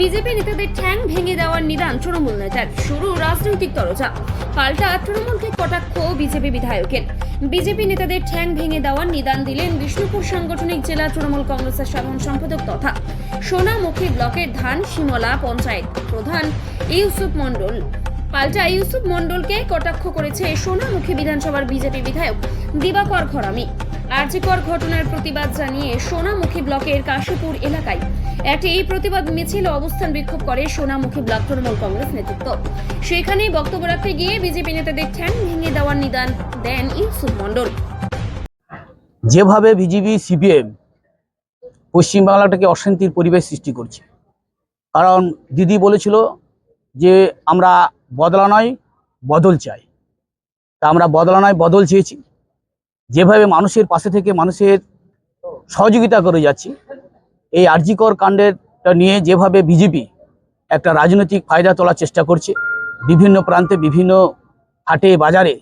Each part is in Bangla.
বিজেপি নেতাদের ঠ্যাং ভেঙে দেওয়ার নিদান তৃণমূল নেতার। শুরু রাজনৈতিক তরজা। পাল্টা তৃণমূলকে কটাক্ষ বিজেপি বিধায়কের। বিজেপি নেতাদের ঠ্যাং ভেঙে দেওয়ার নিদান দিলেন বিষ্ণুপুর সাংগঠনিক জেলা তৃণমূল কংগ্রেসের সাধারণ সম্পাদক তথা সোনামুখী ব্লকের ধান শিমলা পঞ্চায়েত প্রধান ইউসুফ মণ্ডল। পাল্টা ইউসুফ মণ্ডলকে কটাক্ষ করেছে সোনামুখী বিধানসভার বিজেপি বিধায়ক দিবাকর ঘরামি। আর্যিকর ঘটনার প্রতিবাদ জানিয়ে সোনামুখী ব্লকের কাশীপুর এলাকায় একটি এই প্রতিবাদ মিছিল অবস্থান বিক্ষোভ করে সোনামুখী ব্লক তৃণমূল কংগ্রেস নেতৃত্ব। সেখানেই বক্তব্য রাখতে গিয়ে বিজেপি নেতাদের ঠ্যাং ভেঙে দেওয়ার নিদান দেন ইউসুফ মণ্ডল। যেভাবে বিজেপি, সিপিএম পশ্চিমবাংলাটাকে অশান্তির পরিবেশ সৃষ্টি করছে। কারণ দিদি বলেছিল যে, আমরা বদলা নয়, বদল চাই। তা আমরা বদলা নয়, বদল চেয়েছি। যেভাবে মানুষের পাশে থেকে মানুষের সহযোগিতা করে যাচ্ছি এই আর্জিকর কাণ্ডেরটা নিয়ে যেভাবে বিজেপি একটা রাজনৈতিক ফায়দা তোলার চেষ্টা করছে বিভিন্ন প্রান্তে বিভিন্ন হাটে বাজারে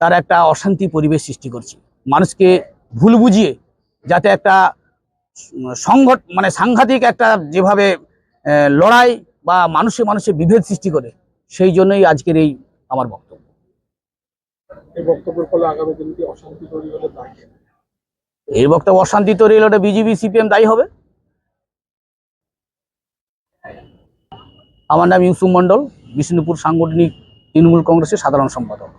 তার একটা অশান্তি পরিবেশ সৃষ্টি করছে। মানুষকে ভুল বুঝিয়ে যাতে একটা সংঘট মানে সাংঘাতিক একটা যেভাবে লড়াই বা মানুষে মানুষে বিভেদ সৃষ্টি করে সেই জন্যই আজকের এই আমার বক্তব্য। এই বক্তব্যের ফলে আগামী দিনে অশান্তি তৈরি হলে বক্তব্য অশান্তি তৈরি হলে বিজেপি সিপিএম দায়ী হবে। আমার নাম ইউসুফ মণ্ডল, বিষ্ণুপুর সাংগঠনিক তৃণমূল কংগ্রেসের সাধারণ সম্পাদক।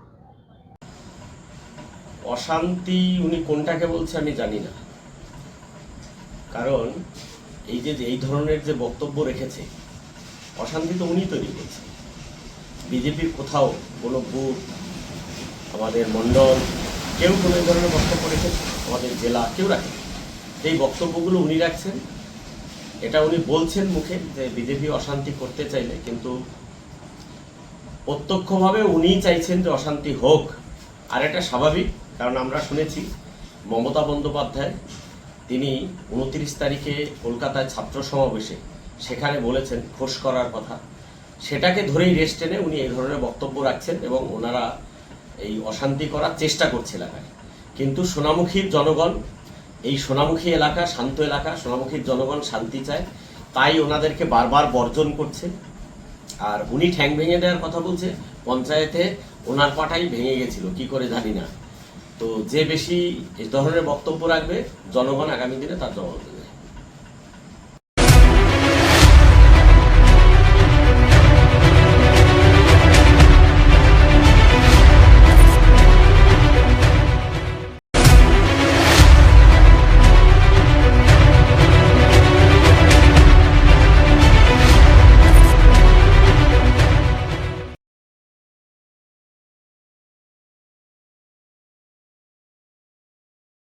অশান্তি উনি কোনটাকে বলছে আমি জানি না। কারণ এই যে, এই ধরনের যে বক্তব্য রেখেছে, অশান্তি তো উনি তৈরি করছে। বিজেপির কোথাও কোনো বুথ, আমাদের মণ্ডল, কেউ কোনো ধরনের বক্তব্য রেখেছে, আমাদের জেলা কেউ রাখে এই বক্তব্যগুলো উনি রাখছেন। এটা উনি বলছেন মুখে যে বিজেপি অশান্তি করতে চাইলে, কিন্তু প্রত্যক্ষভাবে উনিই চাইছেন যে অশান্তি হোক। আর এটা স্বাভাবিক, কারণ আমরা শুনেছি মমতা বন্দ্যোপাধ্যায়, তিনি উনত্রিশ তারিখে কলকাতায় ছাত্র সমাবেশে সেখানে বলেছেন খোস করার কথা। সেটাকে ধরেই রেস্ট টেনে উনি এই ধরনের বক্তব্য রাখছেন এবং ওনারা এই অশান্তি করার চেষ্টা করছে এলাকায় কিন্তু সোনামুখীর জনগণ এই সোনামুখী এলাকা, শান্ত এলাকা, সোনামুখীর জনগণ শান্তি চায়। তাই ওনাদেরকে বারবার বর্জন করছে। আর উনি ঠ্যাং ভেঙে দেওয়ার কথা বলছে, পঞ্চায়েতে ওনার পাটাই ভেঙে গেছিল, কি করে জানি না। তো যে বেশি এ ধরনের বক্তব্য রাখবে, জনগণ আগামী দিনে তার জবাব দেবে।